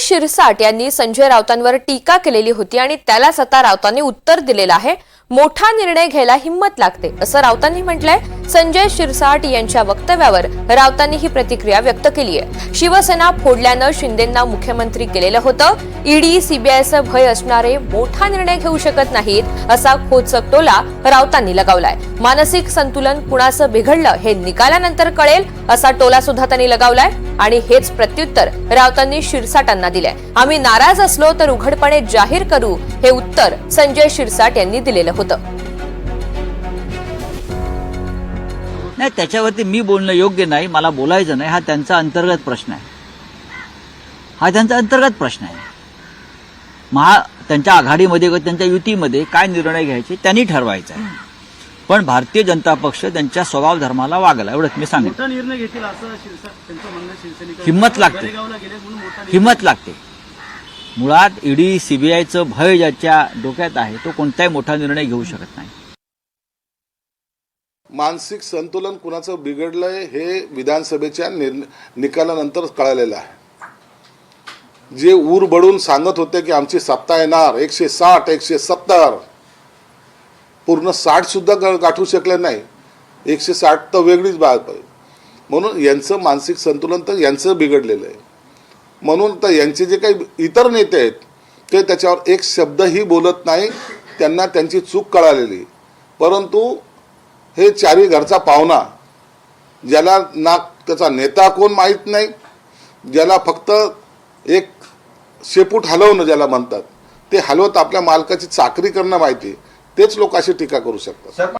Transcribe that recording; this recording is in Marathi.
शिरसाट यांनी संजय राऊतांवर टीका केलेली होती आणि त्यालाच आता राऊतांनी उत्तर दिलेलं आहे. मोठा निर्णय घ्यायला हिंमत लागते असं राऊतांनी म्हटलंय. संजय शिरसाट यांच्या वक्तव्यावर राऊतांनी ही प्रतिक्रिया व्यक्त केली आहे शिवसेना फोडल्यानं शिंदेंना मुख्यमंत्री केलेलं होतं. ईडी सीबीआयचं भय असणारे मोठा निर्णय घेऊ शकत नाहीत असा खोचक टोला राऊतांनी लगावलाय. मानसिक संतुलन कुणाचं बिघडलं हे निकालानंतर कळेल असा टोला सुद्धा त्यांनी लगावलाय. आणि हेच प्रत्युत्तर राऊतांनी शिरसाटांना दिलंय. आम्ही नाराज असलो तर उघडपणे जाहीर करू हे उत्तर संजय शिरसाट यांनी दिलेलं होतं. नाही त्याच्यावरती मी बोलणं योग्य नाही मला बोलायचं नाही हा त्यांचा अंतर्गत प्रश्न आहे. हा त्यांचा अंतर्गत प्रश्न आहे. महा त्यांच्या आघाडीमध्ये किंवा त्यांच्या युतीमध्ये काय निर्णय घ्यायचे त्यांनी ठरवायचा आहे. पण भारतीय जनता पक्ष त्यांच्या स्वभाव धर्माला वागला एवढंच मी सांगितलं मोठा निर्णय घेतील असं शिरसा त्यांचं म्हणणं शिवसैनिक हिंमत लागते. हिंमत लागते. मुळात ईडी सीबीआयचं भय ज्याच्या डोक्यात आहे तो कोणताही मोठा निर्णय घेऊ शकत नाही. मानसिक संतुलन कुणाचं बिघडलंय हे विधानसभेच्या निकालानंतर कळालेलं आहे. जे ऊर बडून सांगत होते की आमची सत्ता येणार एकशे साठ एकशे सत्तर पूर्ण साठ सुद्धा गाठू शकले नाही. एकशे साठ तर वेगळीच बाब आहे. म्हणून यांचं मानसिक संतुलन तर यांचं बिघडलेलं आहे. म्हणून तर यांचे जे काही इतर नेते आहेत ते त्याच्यावर एक शब्दही बोलत नाही त्यांना त्यांची चूक कळालेली. परंतु हे चारी घरचा पाहुणा ज्याला ना त्याचा नेता कोण माहीत नाही ज्याला फक्त एक शेपूट हलवणं ज्याला म्हणतात ते हलवत आपल्या मालकाची चाकरी करणं माहिती तेच लोक अशी टीका करू शकतात.